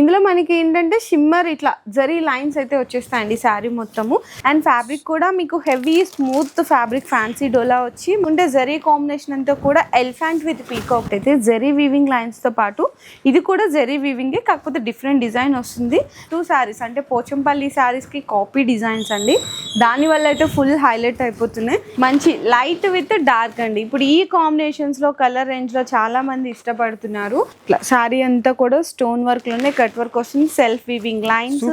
ఇందులో మనకి ఏంటంటే షిమ్మర్ ఇట్లా జరీ లైన్స్ అయితే వచ్చేస్తాయండి శారీ మొత్తము. అండ్ ఫ్యాబ్రిక్ కూడా మీకు హెవీ స్మూత్ ఫ్యాబ్రిక్ ఫ్యాన్సీ డోలా వచ్చి ఉంటే జరీ కాంబినేషన్ అంతా కూడా ఎలిఫెంట్ విత్ పీకాక్ అయితే జరీ వీవింగ్ లైన్స్తో పాటు ఇది కూడా జరీ వీవింగే కాకపోతే డిఫరెంట్ డిజైన్ వస్తుంది. టూ శారీస్ అంటే పోచంపల్లి శారీస్కి కాపీ డిజైన్స్ అండి. దాని వల్ల అయితే ఫుల్ హైలైట్ అయిపోతున్నాయి. మంచి లైట్ విత్ డార్క్ అండి. ఇప్పుడు ఈ కాంబినేషన్స్లో కలర్ రేంజ్లో చాలా మంది ఇష్టపడుతున్నారు. శారీ అంతా కూడా స్టోన్ వర్క్లోనే కట్ వర్క్ వస్తుంది self weaving lines.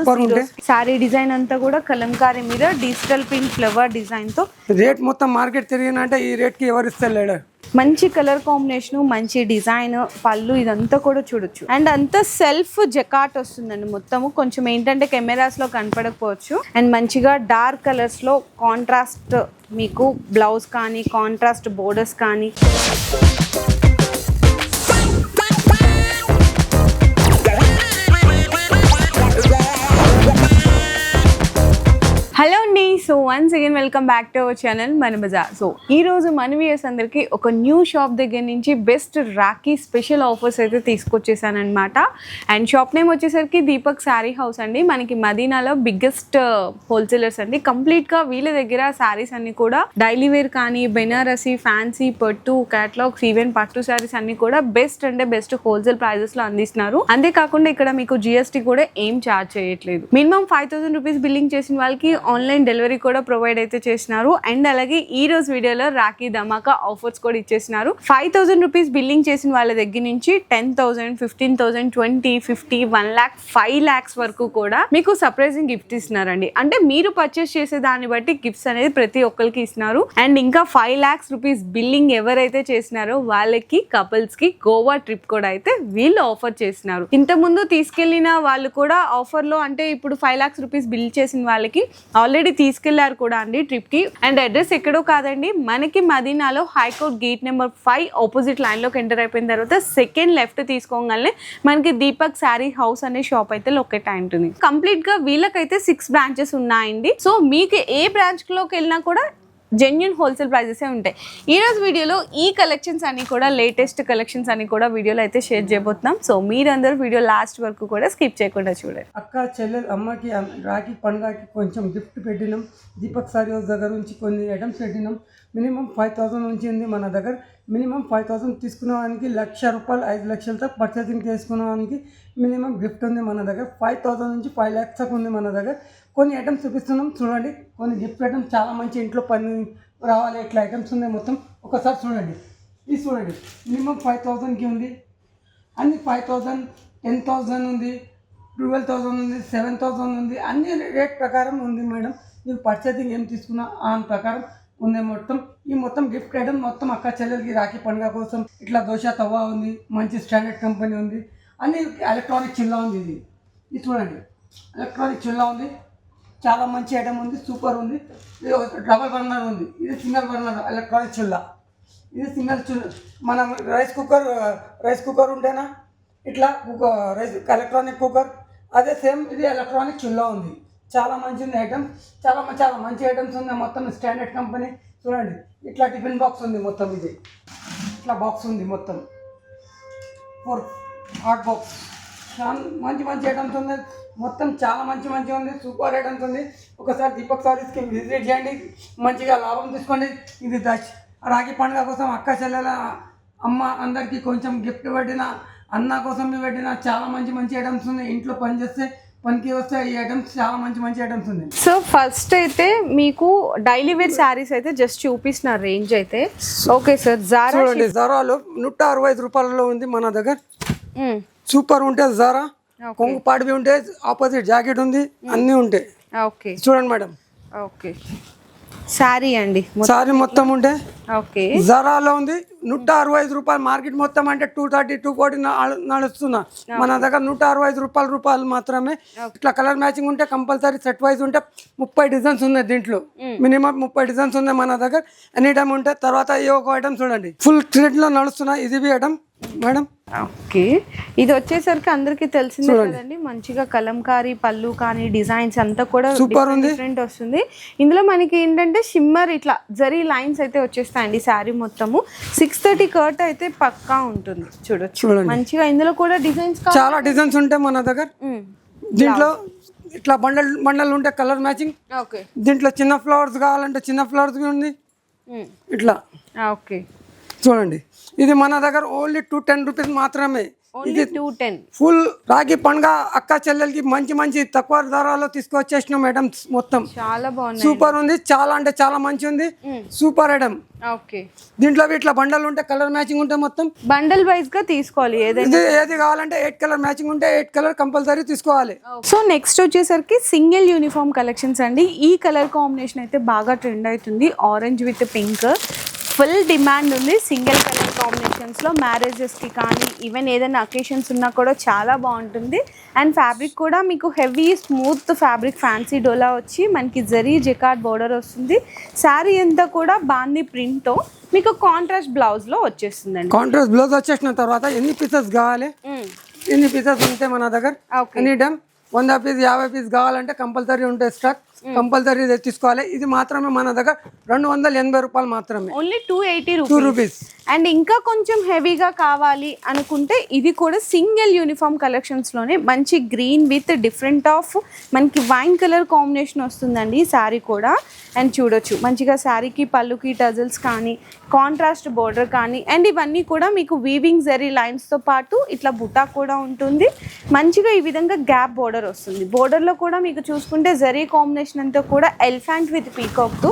Sari design అంతా కూడా కలంకారీ మీద డిజిటల్ ప్రింట్ ఫ్లవర్ డిజైన్తో. రేట్ మొత్తం మార్కెట్ తిరిగినంటే ఈ రేట్కి ఎవరు ఇస్తలేడు మంచి కలర్ కాంబినేషన్ మంచి డిజైన్ పళ్ళు ఇదంతా కూడా చూడొచ్చు. అండ్ అంతా సెల్ఫ్ జకాట్ వస్తుందండి మొత్తము. కొంచెం ఏంటంటే కెమెరాస్లో కనపడకపోవచ్చు. అండ్ మంచిగా డార్క్ కలర్స్లో కాంట్రాస్ట్ మీకు బ్లౌజ్ కానీ కాంట్రాస్ట్ బోర్డర్స్ కానీ. So once again welcome back to our channel Mana Bazaar so ఈ రోజు మన వ్యూయర్స్ అందరికి ఒక న్యూ షాప్ దగ్గర నుంచి బెస్ట్ రాఖీ స్పెషల్ ఆఫర్స్ అయితే తీసుకొచ్చేసానమాట అండ్ షాప్ నేమ్ వచ్చేసరికి దీపక్ శారీ హౌస్ అండి. మనకి మదీనాలో బిగ్గెస్ట్ హోల్సేలర్స్ uh, అండి. కంప్లీట్గా వీళ్ళ దగ్గర శారీస్ అన్ని కూడా డైలీ వేర్ కానీ బెనారసి ఫ్యాన్సీ పట్టు క్యాటలాగ్స్ ఈవెన్ పట్టు శారీస్ అన్ని కూడా బెస్ట్ అంటే బెస్ట్ హోల్సేల్ ప్రైజెస్లో అందిస్తున్నారు. అంతేకాకుండా ఇక్కడ మీకు జిఎస్టీ కూడా ఏం చార్జ్ చేయట్లేదు. Minimum five thousand rupees billing చేసిన వాళ్ళకి ఆన్లైన్ డెలివరీ కూడా ప్రొవైడ్ అయితే చేసినారు. అండ్ అలాగే ఈ రోజు వీడియోలో రాఖీ ధమాకా ఆఫర్స్ కూడా ఇచ్చేసినారు. ఫైవ్ థౌసండ్ రూపీస్ బిల్లింగ్ చేసిన వాళ్ళ దగ్గర నుంచి ten thousand fifteen thousand twenty fifty one lakh five lakhs వరకు కూడా మీకు సర్ప్రైజింగ్ గిఫ్ట్ ఇస్తున్నారండి. అంటే మీరు పర్చేస్ చేసే దాన్ని బట్టి గిఫ్ట్స్ అనేది ప్రతి ఒక్కరికి ఇస్తున్నారు. అండ్ ఇంకా ఫైవ్ ల్యాక్స్ రూపీస్ బిల్లింగ్ ఎవరైతే చేసినారో వాళ్ళకి కపుల్స్కి గోవా ట్రిప్ కూడా అయితే వీళ్ళు ఆఫర్ చేసినారు. ఇంత ముందు తీసుకెళ్ళిన వాళ్ళు కూడా ఆఫర్లో అంటే ఇప్పుడు ఫైవ్ లాక్స్ రూపీస్ బిల్ చేసిన వాళ్ళకి ఆల్రెడీ తీసుకెళ్ళారు కూడా అండి ట్రిప్కి అండ్ అడ్రస్ ఎక్కడో కాదండి మనకి మదీనాలో high court gate number five opposite లైన్లోకి ఎంటర్ అయిపోయిన తర్వాత సెకండ్ లెఫ్ట్ తీసుకోగానే మనకి దీపక్ శారీ హౌస్ అనే షాప్ అయితే లొకేట్ అయి ఉంటుంది. కంప్లీట్గా వీళ్ళకైతే సిక్స్ బ్రాంచెస్ ఉన్నాయండి. సో మీకు ఏ బ్రాంచ్లోకి వెళ్ళినా కూడా జెన్యున్ హోల్సేల్ ప్రైజెస్ ఉంటాయి. ఈరోజు వీడియోలో ఈ కలెక్షన్స్ అన్ని కూడా లేటెస్ట్ కలెక్షన్స్ అన్ని కూడా వీడియోలో అయితే షేర్ చేయబోతున్నాం. సో మీరందరూ వీడియో లాస్ట్ వరకు కూడా స్కిప్ చేయకుండా చూడండి. అక్క చెల్లెలు అమ్మకి రాఖీ పండుగకి కొంచెం గిఫ్ట్ పెట్టినాం. దీపక్ సారీ దగ్గర నుంచి కొన్ని ఐటమ్స్ పెట్టినాం. మినిమం ఫైవ్ థౌసండ్ నుంచి ఉంది మన దగ్గర. మినిమం ఫైవ్ థౌసండ్ తీసుకునేవానికి లక్ష రూపాయలు ఐదు లక్షలతో పర్చేసింగ్ చేసుకునేవానికి మినిమం గిఫ్ట్ ఉంది మన దగ్గర. ఫైవ్ థౌసండ్ నుంచి ఫైవ్ ల్యాక్స్ దాకా ఉంది మన దగ్గర. కొన్ని ఐటమ్స్ చూపిస్తున్నాం చూడండి. కొన్ని గిఫ్ట్ ఐటమ్స్ చాలా మంచి ఇంట్లో పని రావాలి ఇట్లా ఐటమ్స్ ఉన్నాయి మొత్తం. ఒకసారి చూడండి. ఇది చూడండి. మినిమం ఫైవ్ థౌజండ్కి ఉంది. అన్ని ఫైవ్ థౌజండ్ టెన్ థౌజండ్ ఉంది. ట్వెల్వ్ థౌజండ్ ఉంది సెవెన్ థౌజండ్ ఉంది. అన్ని రేట్ ప్రకారం ఉంది మేడం. మీరు పర్చేసింగ్ ఏం తీసుకున్నా ఆ ప్రకారం ఉంది మొత్తం. ఈ మొత్తం గిఫ్ట్ ఐటమ్ మొత్తం అక్క చెల్లెలకి రాఖీ పండుగ కోసం ఇట్లా దోశ తవా ఉంది. మంచి స్టాండర్డ్ కంపెనీ ఉంది. అన్ని ఎలక్ట్రానిక్ చిల్లా ఉంది ఇది. ఇది చూడండి. ఎలక్ట్రానిక్ చిల్లా ఉంది. చాలా మంచి ఐటమ్ ఉంది సూపర్ ఉంది. ఇది డబల్ బర్నర్ ఉంది. ఇది సింగల్ బర్నర్ ఎలక్ట్రానిక్ చుల్ల ఇది సింగల్ చుల్ల మనం రైస్ కుక్కర్ రైస్ కుక్కర్ ఉంటేనా? ఇట్లా కుక్కర్ రైస్ ఎలక్ట్రానిక్ కుక్కర్ అదే సేమ్ ఇది ఎలక్ట్రానిక్ చుల్లా ఉంది. చాలా మంచి ఉంది ఐటమ్. చాలా చాలా మంచి ఐటమ్స్ ఉన్నాయి. మొత్తం స్టాండర్డ్ కంపెనీ చూడండి. ఇట్లా టిఫిన్ బాక్స్ ఉంది మొత్తం ఇది. ఇట్లా బాక్స్ ఉంది మొత్తం. ఫోర్ హాట్ బాక్స్ చాలా మంచి మంచి ఐటమ్స్ ఉన్నాయి. మొత్తం చాలా మంచి మంచి ఉంది సూపర్ ఐటమ్స్ ఉంది. ఒకసారి దీపక్ సారీస్కి విజిట్ చేయండి మంచిగా లాభం తీసుకోండి. ఇది దశ. రాఖీ పండుగ కోసం అక్క చెల్లెల అమ్మ అందరికీ కొంచెం గిఫ్ట్ పెట్టిన అన్న కోసం పెట్టిన చాలా మంచి మంచి ఐటమ్స్ ఉన్నాయి. ఇంట్లో పని చేస్తే పనికి వస్తే ఈ ఐటమ్స్ చాలా మంచి మంచి ఐటమ్స్ ఉన్నాయి. సో ఫస్ట్ అయితే మీకు డైలీ వేర్ శారీస్ అయితే జస్ట్ చూపిస్తున్నారు రేంజ్ అయితే. ఓకే సార్ జారా చూడండి జరాలో నూట అరవై ఐదు రూపాయలలో ఉంది మన దగ్గర. సూపర్ ఉంటుంది జరా కొంగు పాడివి ఉంటే ఆపోజిట్ జాకెట్ ఉంది అన్నీ ఉంటాయి. ఓకే చూడండి మేడం. ఓకే శారీ అండి. సారీ మొత్తం ఉంటే ఓకే జరాలో ఉంది నూట అరవై ఐదు రూపాయలు మార్కెట్ మొత్తం అంటే టూ థర్టీ టూ ఫార్టీ నడుస్తున్నా. మన దగ్గర నూట అరవై ఐదు రూపాయల రూపాయలు మాత్రమే. ఇట్లా కలర్ మ్యాచింగ్ ఉంటే కంపల్సరీ సెట్ వైజ్ ఉంటే ముప్పై డిజైన్స్ ఉన్నాయి దీంట్లో. మినిమం ముప్పై డిజైన్స్ ఉన్నాయి మన దగ్గర. ఎనీ టైం ఉంటే తర్వాత ఈ ఒక ఐటమ్ చూడండి. ఫుల్ థ్రెడ్లో నడుస్తున్నా ఇది బి ఐటమ్ మేడం? ఓకే. ఇది వచ్చేసరికి అందరికి తెలిసిందే కదండి మంచిగా కలంకారీ పళ్ళు కానీ డిజైన్స్ అంతా కూడా ఉంది. డిఫరెంట్ వస్తుంది. ఇందులో మనకి ఏంటంటే షిమ్మర్ ఇట్లా జరీ లైన్స్ అయితే వచ్చేస్తాయండి శారీ మొత్తము. సిక్స్ థర్టీ కర్ట్ అయితే పక్కా ఉంటుంది. చూడొచ్చు. మంచిగా ఇందులో కూడా డిజైన్స్ చాలా డిజైన్స్ ఉంటాయి మన దగ్గర. దీంట్లో ఇట్లా బండల్ బండలు ఉంటే కలర్ మ్యాచింగ్ ఓకే. దీంట్లో చిన్న ఫ్లవర్స్ కావాలంటే చిన్న ఫ్లవర్స్ ఉంది. ఇట్లా. ఓకే. చూడండి. ఇది మన దగ్గర ఓన్లీ టూ టెన్ రూపీస్ మాత్రమే. Only two ten. ఫుల్ రాగి పండుగ అక్క చెల్లెలకి మంచి మంచి తక్కువ ధరలో తీసుకొచ్చేసిన మేడం మొత్తం. చాలా బాగున్నాయి. సూపర్ ఉంది. చాలా అంటే చాలా మంచి ఉంది. Super item okay. దీంట్లో ఇట్లా బండలు ఉంటే కలర్ మ్యాచింగ్ ఉంటే మొత్తం. బండల్ వైజ్గా తీసుకోవాలి ఇది ఏది కావాలంటే ఎయిట్ కలర్ మ్యాచింగ్ ఉంటే ఎయిట్ కలర్ కంపల్సరీ తీసుకోవాలి. సో నెక్స్ట్ వచ్చేసరికి సింగిల్ యూనిఫామ్ కలెక్షన్స్ అండి. ఈ కలర్ కాంబినేషన్ అయితే బాగా ట్రెండ్ అవుతుంది. Orange with pink. Full demand ఉంది. సింగిల్ కలర్ కాంబినేషన్స్లో మ్యారేజెస్కి కానీ ఈవెన్ ఏదైనా అకేషన్స్ ఉన్నా కూడా చాలా బాగుంటుంది. అండ్ ఫ్యాబ్రిక్ కూడా మీకు హెవీ స్మూత్ ఫ్యాబ్రిక్ ఫ్యాన్సీ డోలా వచ్చి మనకి జరీ జెకార్డ్ బోర్డర్ వస్తుంది. శారీ అంతా కూడా బాందీ ప్రింట్తో మీకు కాంట్రాస్ట్ బ్లౌజ్లో వచ్చేస్తుందండి. కాంట్రాస్ట్ బ్లౌజ్ వచ్చేసిన తర్వాత ఎన్ని పీసెస్ కావాలి? ఎన్ని పీసెస్ ఉంటే మన దగ్గర? ఓకే ఎనీ టైం వంద పీస్ యాభై పీస్ కావాలంటే కంపల్సరీ ఉంటాయి స్టాక్ కంపల్సరీ తీసుకోవాలి. ఇది మాత్రమే మన దగ్గర రెండు వందల ఎనభై రూపాయలు మాత్రమే. Only two eighty two rupees rupees and ఇంకా కొంచెం హెవీగా కావాలి అనుకుంటే ఇది కూడా సింగిల్ యూనిఫామ్ కలెక్షన్స్లోనే మంచి గ్రీన్ విత్ డిఫరెంట్ ఆఫ్ మనకి వైన్ కలర్ కాంబినేషన్ వస్తుందండి ఈ శారీ కూడా. అండ్ చూడొచ్చు. మంచిగా శారీకి పళ్ళుకి టజల్స్ కానీ కాంట్రాస్ట్ బోర్డర్ కానీ అండ్ ఇవన్నీ కూడా మీకు వీవింగ్ జరీ లైన్స్తో పాటు ఇట్లా బుటా కూడా ఉంటుంది. మంచిగా ఈ విధంగా గ్యాప్ బోర్డర్ వస్తుంది. బోర్డర్లో కూడా మీకు చూసుకుంటే జరీ కాంబినేషన్ అంతా కూడా ఎలిఫెంట్ విత్ పీకాక్తో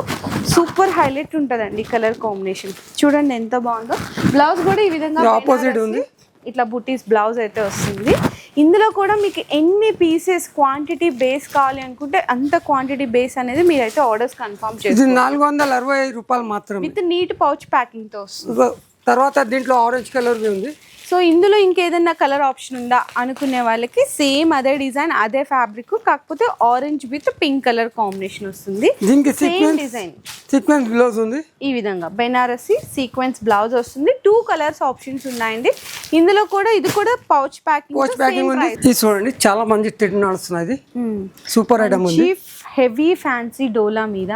సూపర్ హైలైట్ ఉంటుందండి కలర్ కాంబినేషన్ చూడండి ఎంత బాగుందో. బ్లౌజ్ కూడా ఈ విధంగా బెనారసి, ఉంది. ఇట్లా బుటీస్ బ్లౌజ్ అయితే వస్తుంది. ఇందులో కూడా మీకు ఎన్ని పీసెస్ క్వాంటిటీ బేస్ కావాలి అనుకుంటే అంత క్వాంటిటీ బేస్ అనేది మీరైతే ఆర్డర్స్ కన్ఫర్మ్ చేసుకోండి నాలుగు వందల అరవై ఐదు రూపాయలు మాత్రమే. విత్ నీట్ పౌచ్ ప్యాకింగ్తో తర్వాత దీంట్లో ఆరెంజ్ కలర్ ఉంది. సో ఇందులో ఇంకేదన్నా కలర్ ఆప్షన్ ఉందా అనుకునే వాళ్ళకి సేమ్ అదే డిజైన్ అదే ఫ్యాబ్రిక్ కాకపోతే orange with pink colour combination వస్తుంది. దీనికి సేమ్ డిజైన్ సీక్వెన్స్ బ్లౌజ్ ఉంది? ఈ విధంగా. బెనారసి సీక్వెన్స్ బ్లౌజ్ వస్తుంది. టూ కలర్స్ ఆప్షన్స్ ఉన్నాయండి. ఇందులో కూడా ఇది కూడా పౌచ్ ప్యాకింగ్ కోచ్ ప్యాకింగ్ ఉంది. చూడండి చాలా మంచి ట్రెండ్ నడుస్తున్నది సూపర్ ఐటమ్ ఉంది. హెవీ ఫ్యాన్సీ డోలా మీద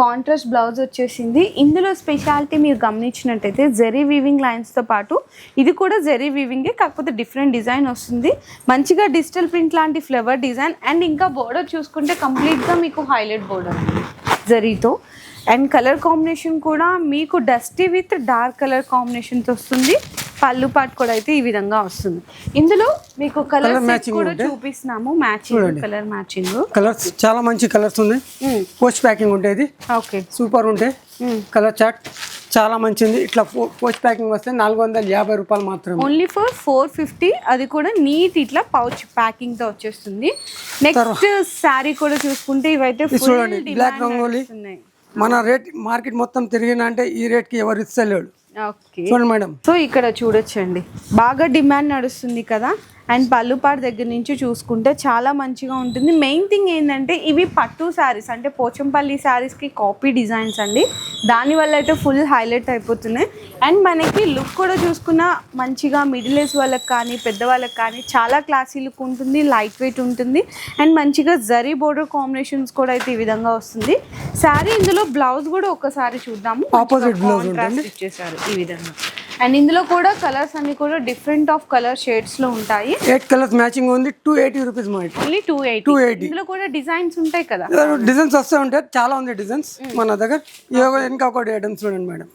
కాంట్రాస్ట్ బ్లౌజ్ వచ్చేసింది. ఇందులో స్పెషాలిటీ మీరు గమనించినట్టయితే జెరీ వీవింగ్ లైన్స్తో పాటు ఇది కూడా జెరీ వీవింగే కాకపోతే డిఫరెంట్ డిజైన్ వస్తుంది. మంచిగా డిజిటల్ ప్రింట్ లాంటి ఫ్లవర్ డిజైన్ అండ్ ఇంకా బోర్డర్ చూసుకుంటే కంప్లీట్గా మీకు హైలైట్ బోర్డర్ జరీతో. అండ్ కలర్ కాంబినేషన్ కూడా మీకు డస్టీ విత్ డార్క్ కలర్ కాంబినేషన్తో వస్తుంది. పళ్ళు పాటు కూడా అయితే ఈ విధంగా వస్తుంది. ఇందులో మీకు కలర్ matching కూడా? చూపిస్తున్నాము. మ్యాచింగ్ కలర్ మ్యాచింగ్ కలర్స్ చాలా మంచి కలర్స్ ఉన్నాయి. పోస్ట్ ప్యాకింగ్ ఉంటుంది ఓకే సూపర్ ఉంటాయి కలర్ చార్ట్ చాలా మంచిది ఇట్లా పోస్ట్ ప్యాకింగ్ వస్తే నాలుగు వందల యాభై రూపాయలు మాత్రమే. ఓన్లీ ఫర్ ఫోర్ ఫిఫ్టీ అది కూడా నీట్ ఇట్లా పౌచ్ ప్యాకింగ్తో వచ్చేస్తుంది. నెక్స్ట్ శారీ కూడా చూసుకుంటే ఇవైతే చూడండి, black రంగోలి. మన రేట్ మార్కెట్ మొత్తం తిరిగిన అంటే ఈ రేట్కి ఎవరు ఇస్తలేడు. ఓకే చూడండి మేడం. సో ఇక్కడ చూడొచ్చండి. బాగా డిమాండ్ నడుస్తుంది కదా? అండ్ పళ్ళుపాడు దగ్గర నుంచి చూసుకుంటే చాలా మంచిగా ఉంటుంది. మెయిన్ థింగ్ ఏంటంటే ఇవి పట్టు శారీస్ అంటే పోచంపల్లి శారీస్కి కాపీ డిజైన్స్ అండి. దానివల్ల అయితే ఫుల్ హైలైట్ అయిపోతున్నాయి. అండ్ మనకి లుక్ కూడా చూసుకున్న మంచిగా మిడిల్ ఏజ్ వాళ్ళకి కానీ పెద్దవాళ్ళకి కానీ చాలా క్లాసీ లుక్ ఉంటుంది లైట్ వెయిట్ ఉంటుంది. అండ్ మంచిగా జరీ బోర్డర్ కాంబినేషన్స్ కూడా అయితే ఈ విధంగా వస్తుంది. శారీ ఇందులో బ్లౌజ్ కూడా ఒకసారి చూద్దాము. కాంట్రాస్ట్ ఇచ్చేసారు ఈ విధంగా. అండ్ ఇందులో కూడా కలర్స్ అన్ని కూడా డిఫరెంట్ ఆఫ్ కలర్ షేడ్స్లో ఉంటాయి. ఎయిట్ కలర్స్ మ్యాచింగ్ ఉంది. టూ ఎయిటీ రూపీస్ మా ఓన్లీ టూ ఎయిటీ 280. ఇందులో కూడా డిజైన్స్ ఉంటాయి కదా. డిజైన్స్ వస్తూ ఉంటాయి. చాలా ఉంది డిజైన్స్ మన దగ్గర ఇంకా ఒకటి ఐటమ్స్ చూడండి మేడం.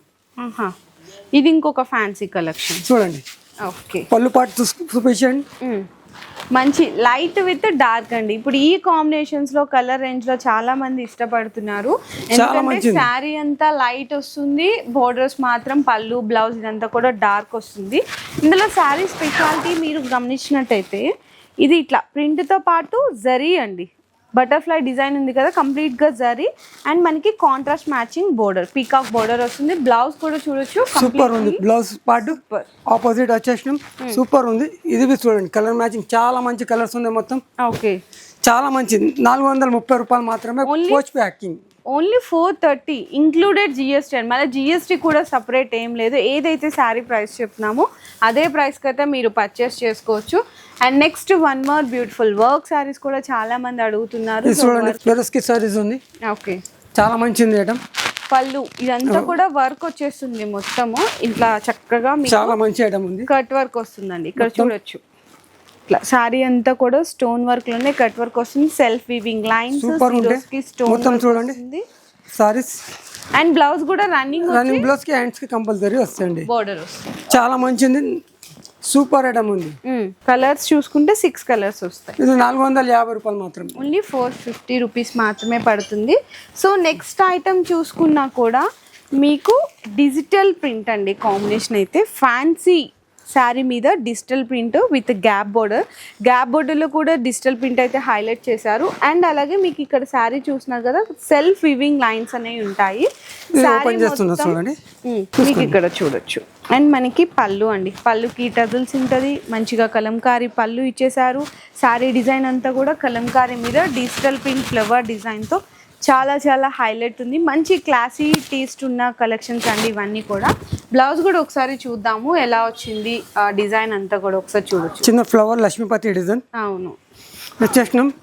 ఇది ఇంకొక ఫ్యాన్సీ కలెక్షన్ చూడండి. ఓకే పళ్ళు పాటు చూపించండి మంచి లైట్ విత్ డార్క్ అండి. ఇప్పుడు ఈ కాంబినేషన్స్లో కలర్ రేంజ్లో చాలా మంది ఇష్టపడుతున్నారు. ఎందుకంటే. శారీ అంతా లైట్ వస్తుంది బోర్డర్స్ మాత్రం పళ్ళు బ్లౌజ్ ఇదంతా కూడా డార్క్ వస్తుంది. ఇందులో శారీ స్పెషాలిటీ మీరు గమనించినట్టయితే ఇది ఇట్లా print తో పాటు జరీ అండి. బటర్ఫ్లై డిజైన్ ఉంది కదా కంప్లీట్గా జరీ. అండ్ మనకి contrast matching border peacock border వస్తుంది. బ్లౌజ్ కూడా చూడొచ్చు సూపర్ ఉంది. బ్లౌజ్ పాటు సూపర్. ఆపోజిట్ వచ్చేసినాం. సూపర్ ఉంది. ఇది చూడండి కలర్ మ్యాచింగ్. చాలా మంచి కలర్స్ ఉన్నాయి మొత్తం. ఓకే. చాలా మంచిది నాలుగు వందల ముప్పై రూపాయలు మాత్రమే post packing. Only four thirty included GST అండి. మళ్ళీ జిఎస్టీ కూడా సపరేట్ ఏం లేదు. ఏదైతే శారీ ప్రైస్ చెప్తున్నామో అదే ప్రైస్కి అయితే మీరు పర్చేస్ చేసుకోవచ్చు. And next one more beautiful work saris కూడా చాలా మంది అడుగుతున్నారు. చూడండి ఉంది. ఓకే. చాలా మంచిది మేడం. పళ్ళు ఇదంతా కూడా వర్క్ వచ్చేస్తుంది మొత్తము. ఇట్లా చక్కగా చాలా మంచి ఐటమ్ ఉంది. కట్ వర్క్ వస్తుందండి. ఇక్కడ చూడొచ్చు. ఇట్లా శారీ అంతా కూడా స్టోన్ వర్క్లోనే కట్ వర్క్ వస్తుంది. Self weaving lines. స్టోన్ మొత్తం చూడండి. సారీస్ అండ్ బ్లౌజ్ కూడా రన్నింగ్ రన్నింగ్ బ్లౌజ్కి హ్యాండ్స్కి కంపల్సరీ వస్తాయండి. బోర్డర్ చాలా మంచిది. సూపర్ ఐటమ్ ఉంది. కలర్స్ చూసుకుంటే సిక్స్ కలర్స్ వస్తాయి. ఇది నాలుగు వందల యాభై రూపాయలు మాత్రమే. ఓన్లీ ఫోర్ ఫిఫ్టీ రూపీస్ మాత్రమే పడుతుంది. సో నెక్స్ట్ ఐటమ్ చూసుకున్నా కూడా మీకు డిజిటల్ ప్రింట్ అండి. కాంబినేషన్ అయితే ఫ్యాన్సీ శారీ మీద digital print with gap border. Gap బోర్డర్లో కూడా డిజిటల్ ప్రింట్ అయితే హైలైట్ చేశారు. అండ్ అలాగే మీకు ఇక్కడ శారీ చూస్తున్నారు కదా సెల్ఫ్ వివింగ్ లైన్స్ అనేవి ఉంటాయి. మీకు ఇక్కడ చూడొచ్చు. అండ్ మనకి పళ్ళు అండి. పళ్ళుకి టజల్స్ ఉంటుంది. మంచిగా కలంకారీ పళ్ళు ఇచ్చేసారు శారీ డిజైన్ అంతా కూడా కలంకారీ మీద డిజిటల్ ప్రింట్ ఫ్లవర్ డిజైన్తో చాలా చాలా హైలైట్ ఉంది. మంచి క్లాసీ టేస్ట్ ఉన్న కలెక్షన్స్ అండి ఇవన్నీ కూడా. బ్లౌజ్ కూడా ఒకసారి చూద్దాము. ఎలా వచ్చింది ఆ డిజైన్ అంతా కూడా ఒకసారి చూడొచ్చు. చిన్న ఫ్లవర్ లక్ష్మీపతి డిజైన్. అవును. వచ్చేసినాం.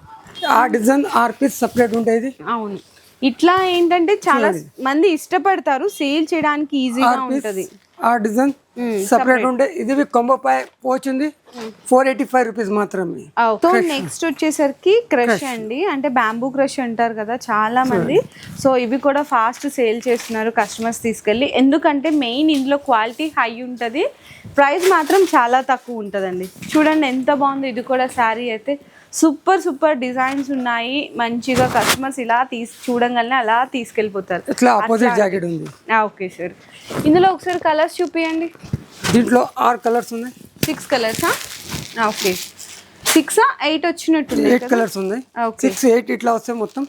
ఆ డిజైన్ ఆర్ పీస్ సపరేట్ ఉంటుంది అవును. ఇట్లా ఏంటంటే చాలా మంది ఇష్టపడతారు. సేల్ చేయడానికి ఈజీగా ఉంటుంది. ఆ డిజైన్ సపరేట్ ఉంటే ఇది కొంబో పై పోచింది ఫోర్ ఎయిటీ ఫైవ్ రూపీస్ మాత్రమే. సో నెక్స్ట్ వచ్చేసరికి క్రష్ అండి. అంటే బ్యాంబూ క్రష్ అంటారు కదా చాలా మంది సో ఇవి కూడా ఫాస్ట్ సేల్ చేస్తున్నారు కస్టమర్స్ తీసుకెళ్ళి. ఎందుకంటే మెయిన్ ఇందులో క్వాలిటీ హై ఉంటుంది. ప్రైస్ మాత్రం చాలా తక్కువ ఉంటుందండి. చూడండి ఎంత బాగుంది. ఇది కూడా శారీ అయితే. సూపర్ సూపర్ డిజైన్స్ ఉన్నాయి. మంచిగా కస్టమర్స్ ఇలా తీసి చూడంగానే అలా తీసుకెళ్ళిపోతారు. ఇట్లా ఆపోజిట్ జాకెట్ ఉంది. ఓకే సార్ ఇందులో ఒకసారి కలర్స్ చూపియండి. దీంట్లో ఆరు కలర్స్ ఉన్నాయి. సిక్స్ కలర్సా ఓకే సిక్సా ఎయిట్ వచ్చినట్టుంది ఎయిట్ కలర్స్ ఉన్నాయి. ఓకే సిక్స్ ఎయిట్ ఇట్లా వస్తాయి మొత్తం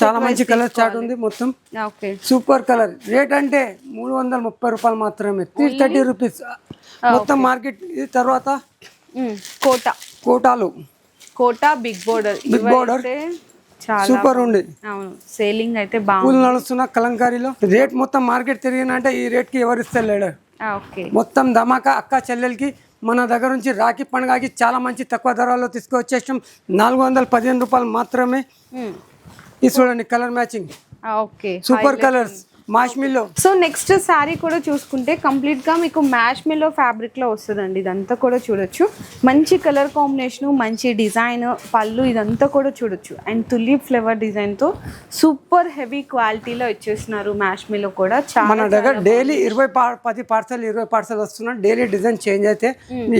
చాలా మంచి కలర్ చార్ట్ ఉంది మొత్తం. ఓకే సూపర్ కలర్ రేట్ అంటే మూడు వందల ముప్పై రూపాయలు మాత్రమే. త్రీ థర్టీ రూపీస్ మొత్తం మార్కెట్ ఇది తర్వాత కోట. కోటాలు. Kota big border. border. చాలా సూపర్ ఉంది. అవును సేలింగ్ అయితే బాగుంది. పూలు నడుస్తున్న కలంకారీలో. రేట్ మొత్తం మార్కెట్ తిరిగినంటే ఈ రేట్కి ఎవరు ఇస్తలేడు. మొత్తం ధమాకా అక్క చెల్లెలకి మన దగ్గర నుంచి రాఖీ పండుగకి చాలా మంచి తక్కువ ధరలో తీసుకొచ్చేసాం. నాలుగు వందల పదిహేను రూపాయలు మాత్రమే. ఇది చూడండి colour matching. Okay. Super colours. Marshmallow so next sari కూడా చూసుకుంటే కంప్లీట్గా మీకు మ్యాష్ మిల్లో ఫ్యాబ్రిక్లో వస్తుందండి. ఇదంతా కూడా చూడొచ్చు. మంచి కలర్ కాంబినేషన్ మంచి డిజైన్ పళ్ళు ఇదంతా కూడా చూడొచ్చు. అండ్ తులిప్ ఫ్లేవర్ డిజైన్తో సూపర్ హెవీ క్వాలిటీలో ఇచ్చేస్తున్నారు మ్యాష్ మిల్లో కూడా. చాలా మన దగ్గర డైలీ ఇరవై పది పార్సల్ ఇరవై పార్సల్ వస్తున్నాయి డైలీ డిజైన్ చేంజ్ అయితే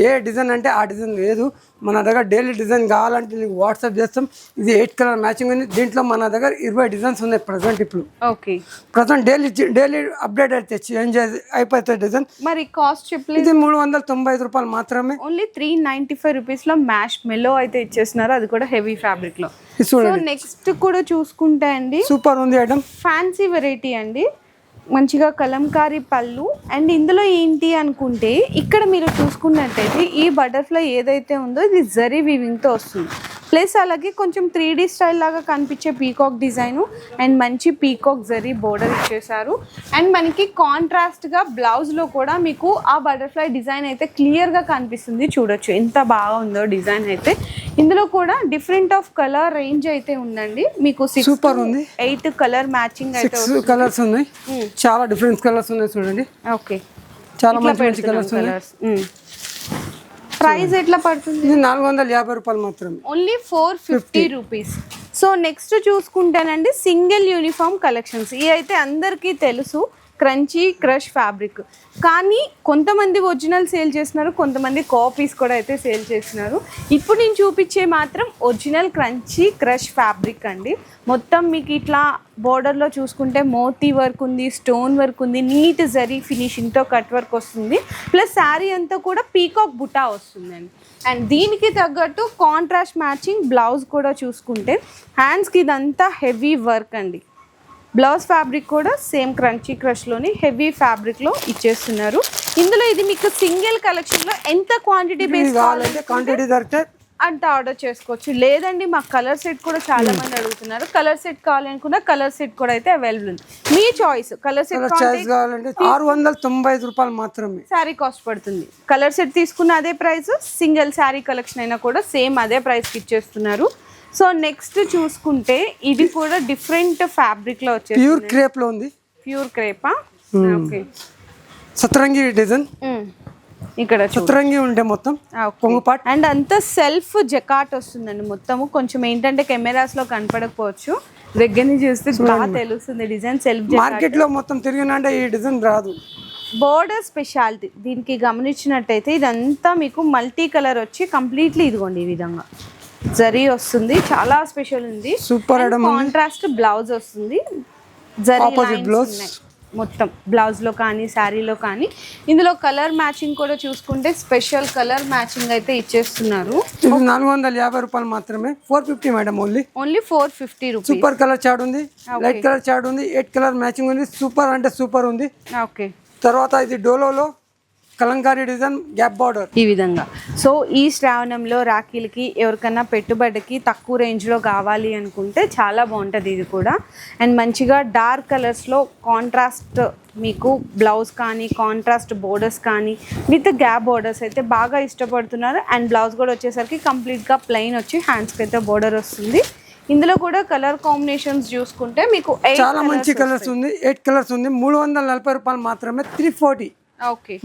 ఏ డిజైన్ అంటే ఆ డిజైన్ లేదు. మన దగ్గర డైలీ డిజైన్ కావాలంటే నీకు వాట్సాప్ చేస్తాం. ఇది ఎయిట్ కలర్ మ్యాచింగ్ ఉంది. దీంట్లో మన దగ్గర ఇరవై డిజైన్స్ ఉన్నాయి ప్రజెంట్ ఇప్పుడు. Okay present daily daily update అయితే చేంజ్ అయిపోతుంది డిజైన్ మరి కాస్ట్ చెప్పలేదు. ఇది మూడు వందల తొంభై ఐదు రూపాయలు మాత్రమే. ఓన్లీ త్రీ నైంటీ ఫైవ్ రూపీస్లో మ్యాష్ మెలో అయితే ఇచ్చేస్తున్నారు. అది కూడా హెవీ ఫ్యాబ్రిక్లో ఇది సో చూడండి నెక్స్ట్ కూడా చూసుకుంటే అండి. సూపర్ ఉంది ఐటమ్ ఫ్యాన్సీ వెరైటీ అండి. మంచిగా కలంకారీ పళ్ళు. అండ్ ఇందులో ఏంటి అనుకుంటే ఇక్కడ మీరు చూసుకున్నట్టయితే ఈ బటర్ఫ్లై ఏదైతే ఉందో ఇది జరీ వీవింగ్తో వస్తుంది. ప్లస్ అలాగే కొంచెం త్రీ డీ స్టైల్ లాగా కనిపించే పీకాక్ డిజైన్ అండ్ మంచి పీకాక్ జరీ బోర్డర్ ఇచ్చేసారు అండ్ మనకి కాంట్రాస్ట్గా బ్లౌజ్లో కూడా మీకు ఆ బటర్ఫ్లై డిజైన్ అయితే క్లియర్గా కనిపిస్తుంది. చూడొచ్చు ఎంత బాగా ఉందో డిజైన్ అయితే. ఇందులో కూడా డిఫరెంట్ ఆఫ్ కలర్ రేంజ్ అయితే ఉందండి. మీకు సూపర్ ఉంది. ఎయిట్ కలర్ మ్యాచింగ్ అయితే కలర్స్ ఉన్నాయి. చాలా డిఫరెంట్ కలర్స్ ఉన్నాయి చూడండి. ఓకే చాలా మంచి మంచి కలర్స్ ఉన్నాయి. కలర్స్ ప్రైస్ ఎట్లా పడుతుంది? ఇది నాలుగు వందల యాభై రూపాయలు మాత్రమే. Only four fifty. Rupees. So next చూసుకుంటానండి single uniform collections. ఇవి అయితే అందరికీ తెలుసు. Crunchy crush fabric. కానీ కొంతమంది ఒరిజినల్ సేల్ చేస్తున్నారు కొంతమంది కాపీస్ కూడా అయితే సేల్ చేస్తున్నారు. ఇప్పుడు నేను చూపించే మాత్రం ఒరిజినల్ క్రంచీ క్రష్ ఫ్యాబ్రిక్ అండి. మొత్తం మీకు ఇట్లా బోర్డర్లో చూసుకుంటే మోతీ వర్క్ ఉంది స్టోన్ వర్క్ ఉంది నీట్ జరీ ఫినిషింగ్తో కట్ వర్క్ వస్తుంది. ప్లస్ శారీ అంతా కూడా పీకాక్ బుటా వస్తుందండి. అండ్ దీనికి తగ్గట్టు కాంట్రాస్ట్ మ్యాచింగ్ బ్లౌజ్ కూడా చూసుకుంటే హ్యాండ్స్కి ఇదంతా హెవీ వర్క్ అండి. బ్లౌజ్ ఫ్యాబ్రిక్ కూడా సేమ్ క్రంచీ క్రష్లోని హెవీ ఫ్యాబ్రిక్లో ఇచ్చేస్తున్నారు. ఇందులో ఇది మీకు సింగిల్ కలెక్షన్లో ఎంత క్వాంటిటీ బేస్ కావాలంటే క్వాంటిటీ దొరికితే అంటే ఆర్డర్ చేసుకోవచ్చు. లేదండి మాకు కలర్ సెట్ కూడా చాలా మంది అడుగుతున్నారు. కలర్ సెట్ కావాలనుకున్నా కలర్ సెట్ కూడా అయితే అవైలబుల్ ఉంది. మీ చాయిస్ కలర్ సెట్ కావాలంటే ఆరు వందల తొంభై ఐదు రూపాయలు మాత్రమే. శారీ కాస్ట్ పడుతుంది. కలర్ సెట్ తీసుకున్న అదే ప్రైస్ సింగిల్ శారీ కలెక్షన్ అయినా కూడా సేమ్ అదే ప్రైస్కి ఇచ్చేస్తున్నారు. సో నెక్స్ట్ చూసుకుంటే ఇది కూడా డిఫరెంట్ ఫ్యాబ్రిక్లో వచ్చేసి ప్యూర్ క్రేప్లో ఉంది. ప్యూర్ క్రేపా ఓకే. సతరంగి డిజైన్. ఇక్కడ సతరంగి ఉండే మొత్తం కొంగు పాట్ అండ్ అంతా సెల్ఫ్ జకాట్ వస్తుందండి మొత్తము. కొంచెం ఏంటంటే కెమెరాస్లో కనపడకపోవచ్చు. దగ్గర నుంచి చూస్తే బాగా తెలుస్తుంది డిజైన్ సెల్ఫ్ మార్కెట్లో మొత్తం తిరిగినంటే ఈ డిజైన్ రాదు. బోర్డర్ స్పెషాలిటీ దీనికి గమనించినట్టయితే ఇదంతా మీకు మల్టీ కలర్ వచ్చి కంప్లీట్లీ ఇదిగోండి ఈ విధంగా. జరీ వస్తుంది. చాలా స్పెషల్ ఉంది. సూపర్ కాంట్రాస్ట్ బ్లౌజ్ వస్తుంది. జరీ. ఉన్నాయి. మొత్తం బ్లౌజ్లో కానీ శారీలో కానీ. ఇందులో కలర్ మ్యాచింగ్ కూడా చూసుకుంటే స్పెషల్ కలర్ మ్యాచింగ్ అయితే ఇచ్చేస్తున్నారు. నాలుగు వందల యాభై రూపాయలు మాత్రమే. Four fifty madam only only four fifty rupees super colour chart ఉంది. లైట్ కలర్ చార్ట్ ఉంది. ఎయిట్ కలర్ మ్యాచింగ్ ఉంది. సూపర్ అంటే సూపర్ ఉంది. ఓకే తర్వాత ఇది డోలోలో కలంకారీ డిజైన్ గ్యాప్ బార్డర్. ఈ విధంగా. సో ఈ శ్రావణంలో రాఖీలకి ఎవరికన్నా పెట్టుబడికి తక్కువ రేంజ్లో కావాలి అనుకుంటే చాలా బాగుంటుంది ఇది కూడా. అండ్ మంచిగా డార్క్ కలర్స్లో కాంట్రాస్ట్ మీకు బ్లౌజ్ కానీ కాంట్రాస్ట్ బోర్డర్స్ కానీ విత్ గ్యాప్ బోర్డర్స్ అయితే బాగా ఇష్టపడుతున్నారు. అండ్ బ్లౌజ్ కూడా వచ్చేసరికి కంప్లీట్గా ప్లెయిన్ వచ్చి హ్యాండ్స్కి అయితే బోర్డర్ వస్తుంది. ఇందులో కూడా కలర్ కాంబినేషన్స్ చూసుకుంటే మీకు చాలా మంచి కలర్స్ ఉంది ఎయిట్ కలర్స్ ఉంది. మూడు వందల నలభై రూపాయలు మాత్రమే three forty.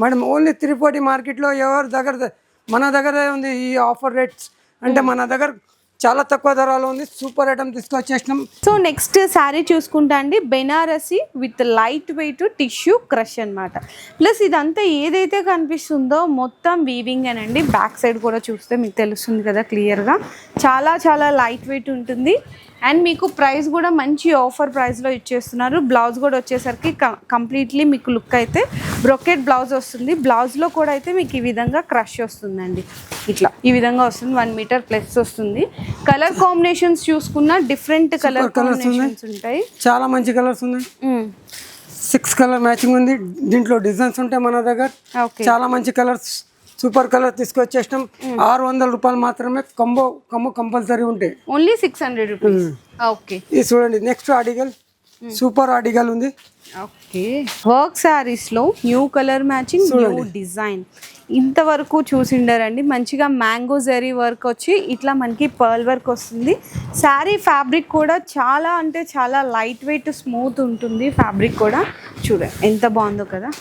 Madam only three forty మార్కెట్లో ఎవరి దగ్గర మన దగ్గరే ఉంది ఈ ఆఫర్ రేట్స్ అంటే మన దగ్గర చాలా తక్కువ ధరలో ఉంది. సూపర్ ఐటమ్ తీసుకొచ్చేసినాం. సో నెక్స్ట్ శారీ చూసుకుంటా అండి. Banarasi with light weight tissue crush అన్నమాట. ప్లస్ ఇదంతా ఏదైతే కనిపిస్తుందో మొత్తం వీవింగ్ అనండి బ్యాక్ సైడ్ కూడా చూస్తే మీకు తెలుస్తుంది కదా క్లియర్గా చాలా చాలా లైట్ వెయిట్ ఉంటుంది. అండ్ మీకు ప్రైస్ కూడా మంచి ఆఫర్ ప్రైస్లో ఇచ్చేస్తున్నారు. బ్లౌజ్ కూడా వచ్చేసరికి కంప్లీట్లీ మీకు లుక్ అయితే బ్రొకెట్ బ్లౌజ్ వస్తుంది. బ్లౌజ్లో కూడా అయితే మీకు ఈ విధంగా క్రష్ వస్తుందండి. ఇట్లా ఈ విధంగా వస్తుంది. వన్ మీటర్ ప్లస్ వస్తుంది. కలర్ కాంబినేషన్స్ చూసుకున్నా డిఫరెంట్ కలర్ కాంబినేషన్స్ ఉంటాయి. చాలా మంచి కలర్స్ ఉన్నాయి. సిక్స్ కలర్ మ్యాచింగ్ ఉంది. దీంట్లో డిజైన్స్ ఉంటాయి మన దగ్గర. ఓకే చాలా మంచి కలర్స్ సూపర్ కలర్ తీసుకొచ్చేసినాం. ఆరు వందల రూపాయలు మాత్రమే కంబో కంబో కంపల్సరీ ఉంటాయి only six hundred rupees. Okay. ఇది చూడండి నెక్స్ట్ ఆర్టికల్ సూపర్ ఆర్టికల్ ఉంది. ఓకే. వర్క్ శారీస్లో new colour matching new design ఇంతవరకు చూసిండారండి మంచిగా మ్యాంగో జరీ వర్క్ వచ్చి ఇట్లా మనకి పర్ల్ వర్క్ వస్తుంది. శారీ ఫ్యాబ్రిక్ కూడా చాలా అంటే చాలా లైట్ వెయిట్ స్మూత్ ఉంటుంది ఫ్యాబ్రిక్ కూడా. చూడండి ఎంత బాగుందో కదా.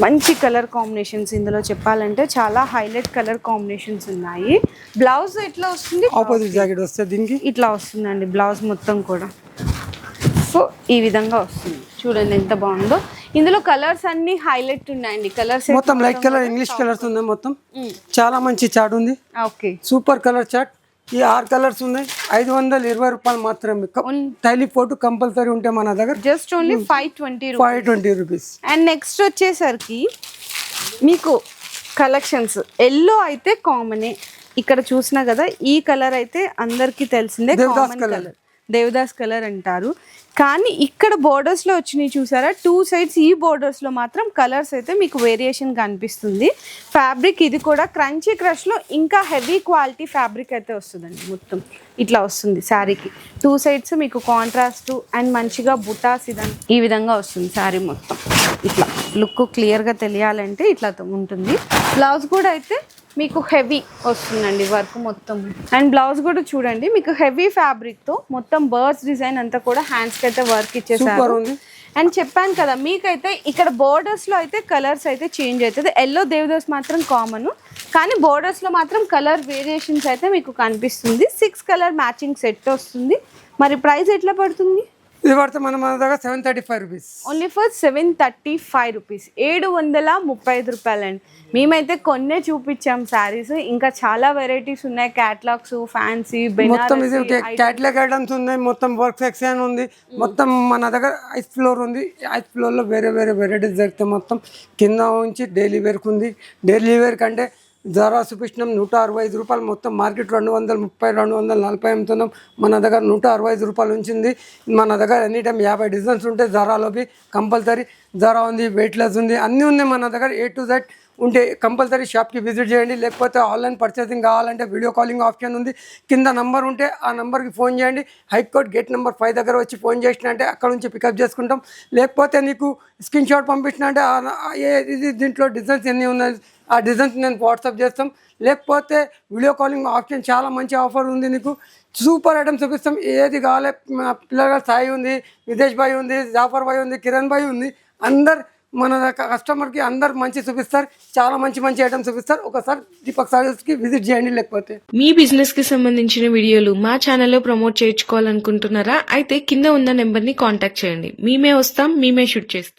మంచి కలర్ కాంబినేషన్స్ ఇందులో చెప్పాలంటే చాలా హైలైట్ కలర్ కాంబినేషన్స్ ఉన్నాయి. బ్లౌజ్ ఎట్లా వస్తుంది? ఆపోజిట్ జాకెట్ వస్తే దీనికి? ఇట్లా వస్తుందండి బ్లౌజ్ మొత్తం కూడా. సో ఈ విధంగా వస్తుంది. చూడండి ఎంత బాగుందో. ఇందులో కలర్స్ అన్ని హైలైట్ ఉన్నాయండి. కలర్స్ మొత్తం లైట్ కలర్ ఇంగ్లీష్ కలర్స్ ఉన్నాయి మొత్తం. చాలా మంచి చాట్ ఉంది. ఓకే. Super colour chart. ఈ ఆరు కలర్స్ ఉన్నాయి. ఐదు వందల ఇరవై రూపాయలు మాత్రమే. టైలీ ఫోటో కంపల్సరీ ఉంటాయి మన దగ్గర just only five twenty five twenty rupees and next వచ్చేసరికి మీకు కలెక్షన్స్ ఎల్లో అయితే కామనే ఇక్కడ చూసినా కదా ఈ కలర్ అయితే అందరికీ తెలిసిందే కామన్ కలర్ దేవదాస్ కలర్ అంటారు. కానీ ఇక్కడ బోర్డర్స్లో వచ్చినాయి చూసారా? టూ సైడ్స్ ఈ బోర్డర్స్లో మాత్రం కలర్స్ అయితే మీకు వేరియేషన్ కనిపిస్తుంది. ఫ్యాబ్రిక్ ఇది కూడా క్రంచీ క్రష్లో ఇంకా హెవీ క్వాలిటీ ఫ్యాబ్రిక్ అయితే వస్తుందండి మొత్తం. ఇట్లా వస్తుంది శారీకి. టూ సైడ్స్ మీకు కాంట్రాస్ట్ అండ్ మంచిగా బుటాస్ ఇదంతా ఈ విధంగా వస్తుంది శారీ మొత్తం. ఇట్లా. లుక్ క్లియర్గా తెలియాలంటే ఇట్లా ఉంటుంది. బ్లౌజ్ కూడా అయితే మీకు హెవీ వస్తుందండి వర్క్ మొత్తం. అండ్ బ్లౌజ్ కూడా చూడండి మీకు హెవీ ఫ్యాబ్రిక్తో మొత్తం బర్డ్స్ డిజైన్ అంతా కూడా హ్యాండ్స్కి అయితే వర్క్ ఇచ్చేసారు అండ్ చెప్పాను కదా మీకైతే ఇక్కడ borders లో అయితే కలర్స్ అయితే చేంజ్ అవుతుంది. ఎల్లో దేవదాస్ మాత్రం కామన్ కానీ borders లో మాత్రం కలర్ వేరియేషన్స్ అయితే మీకు కనిపిస్తుంది. సిక్స్ కలర్ మ్యాచింగ్ సెట్ వస్తుంది. మరి ప్రైస్ ఎట్లా పడుతుంది? ఇది పడితే మన మన దగ్గర seven thirty five rupees only for seven thirty five rupees ఏడు వందల ముప్పై ఐదు రూపాయలండి. మేమైతే కొన్నే చూపించాం శారీస్ ఇంకా చాలా వెరైటీస్ ఉన్నాయి. క్యాట్లాగ్స్ ఫ్యాన్సీ మొత్తం ఇది క్యాట్లాగ్ ఐటమ్స్ ఉన్నాయి. మొత్తం వర్క్ సెక్షన్ ఉంది. మొత్తం మన దగ్గర ఐస్ ఫ్లోర్ ఉంది. ఐస్ ఫ్లోర్లో వేరే వేరే వెరైటీస్ దొరుకుతాయి మొత్తం కింద ఉంచి డైలీ వేర్కి ఉంది. డైలీ వేర్ కంటే జరా చూపించినాం నూట అరవై ఐదు రూపాయలు. మొత్తం మార్కెట్ రెండు వందల ముప్పై రెండు వందల నలభై అమ్ముతున్నాం మన దగ్గర నూట అరవై ఐదు రూపాయలు ఉంచింది. మన దగ్గర ఎనీ టైం యాభై డిజైన్స్ ఉంటాయి జరాలోవి కంపల్సరీ జరా ఉంది వెయిట్లెస్ ఉంది. అన్నీ ఉన్నాయి మన దగ్గర. ఏ టు జెడ్ ఉంటే కంపల్సరీ షాప్కి విజిట్ చేయండి. లేకపోతే ఆన్లైన్ పర్చేసింగ్ కావాలంటే వీడియో కాలింగ్ ఆప్షన్ ఉంది. కింద నంబర్ ఉంటే ఆ నెంబర్కి ఫోన్ చేయండి. హైకోర్ట్ గేట్ నెంబర్ ఫైవ్ దగ్గర వచ్చి ఫోన్ చేసినంటే అక్కడ నుంచి పికప్ చేసుకుంటాం. లేకపోతే నీకు స్క్రీన్ షాట్ పంపించిన అంటే ఏ ఇది దీంట్లో డిజైన్స్ ఎన్ని ఉన్నాయి? ఆ డిజైన్స్ నేను వాట్సాప్ చేస్తాం. లేకపోతే వీడియో కాలింగ్ ఆప్షన్ చాలా మంచి ఆఫర్ ఉంది నీకు. సూపర్ ఐటమ్స్ చూపిస్తాం. ఏది కావాలి మా పిల్లల సాయి ఉంది విదేశ్ భాయ్ ఉంది జాఫర్ భాయ్ ఉంది కిరణ్ భాయ్ ఉంది. అందరు మన కస్టమర్కి అందరు మంచి చూపిస్తారు. చాలా మంచి మంచి ఐటమ్స్ చూపిస్తారు. ఒకసారి దీపక్ సారీస్కి విజిట్ చేయండి లేకపోతే. మీ బిజినెస్కి సంబంధించిన వీడియోలు మా ఛానల్లో ప్రమోట్ చేయించుకోవాలనుకుంటున్నారా? అయితే కింద ఉన్న నెంబర్ని కాంటాక్ట్ చేయండి. మేమే వస్తాం మేమే షూట్ చేస్తాం.